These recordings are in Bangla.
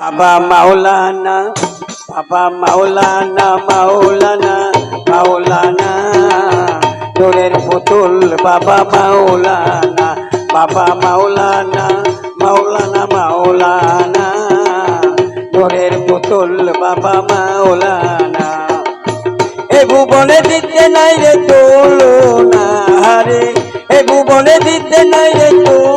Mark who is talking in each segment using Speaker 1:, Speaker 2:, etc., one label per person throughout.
Speaker 1: বাবা মাওলানা বাবা মাওলানা মাওলানা মাওলানা। তোরের পুতুল, বাবা মাওলানা বাবা মাওলানা মাওলানা মাওলানা। তোরের পুতুল, বাবা মাওলানা। এ ভুবনে দিতে নাই রে তুলনা রে এ ভুবনে দিতে নাই রে তুলনা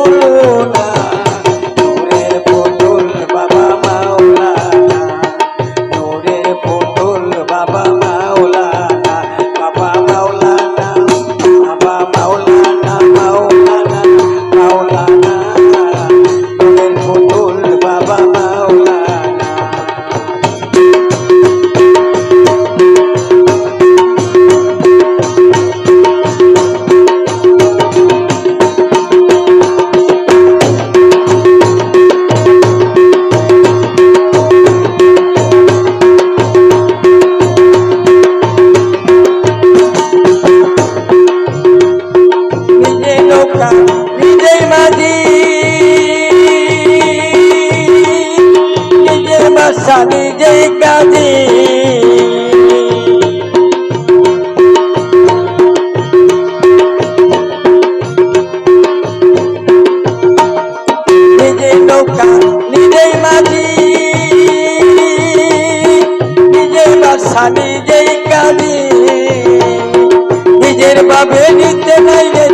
Speaker 1: ভাবে নিতে নাই রে।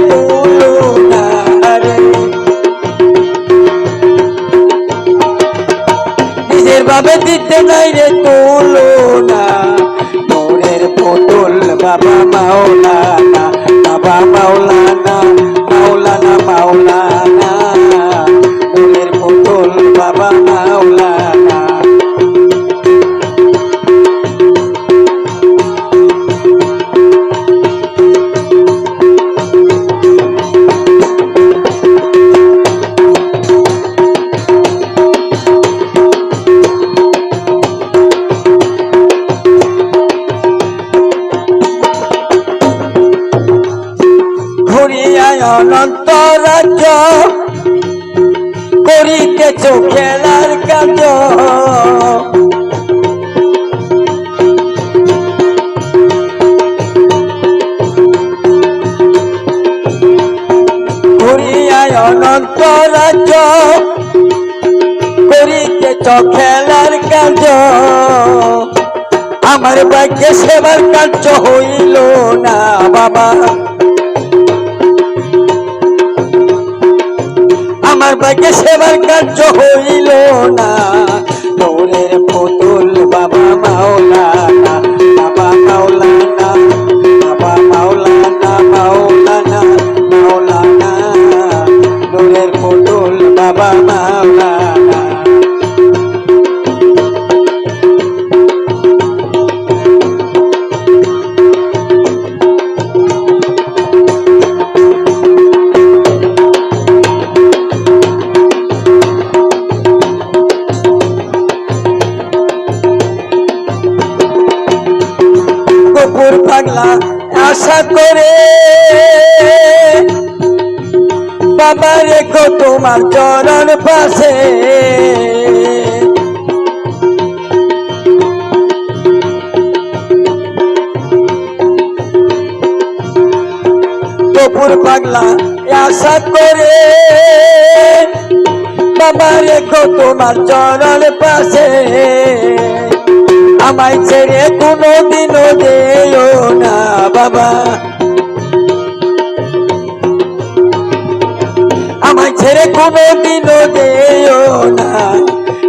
Speaker 1: নিজের ভাবে দিতে রে তুলনা মনের পুতুল বাবা মাওলানা বাবা মাওলানা রাজ্য করিতেছ খেলার কাজ। ঘুরিয়ায় অনন্ত রাজ্য করিতেছ খেলার কাজ। আমার ভাগ্যে সেবার কার্য হইল না, বাবা। ভাগ্যে সেবার কার্য হইল না। নৌরের পুতুল, বাবা মাওলানা বাবা মাওলানা বাবা মাওলানা মাওলানা মাওলানা। নৌরের পুতুল, বাবা মাওলানা। আশা করে। বাবা রেখো তোমার চরণ পাশে। কুকুর পাগলা আশা করে। বাবা রেখো তোমার চরণ পাশে। আমায় ছেড়ে কোনো দিনও না বাবা। আমায় ছেড়ে কোনো দিনও যেও না।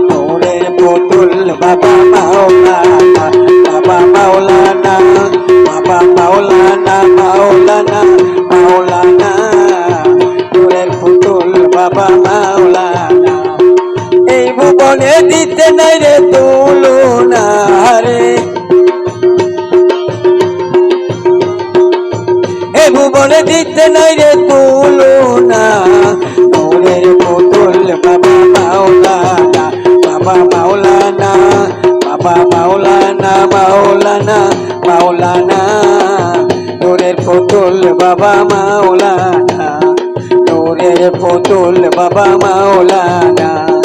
Speaker 1: নূরের পুতুল, বাবা মাওলানা বাবা মাওলানা বাবা মাওলানা মাওলানা মাওলানা নূরের পুতুল, বাবা মাওলানা এই ভুবনে দিতে নাই রে তুলনা রে। এ ভুবনে দিতে নাই রে তুলনা নূরের পুতুল বাবা মাওলানা বাবা মাওলানা বাবা মাওলানা মাওলানা মাওলানা। নূরের পুতুল বাবা মাওলানা, নূরের পুতুল বাবা মাওলানা।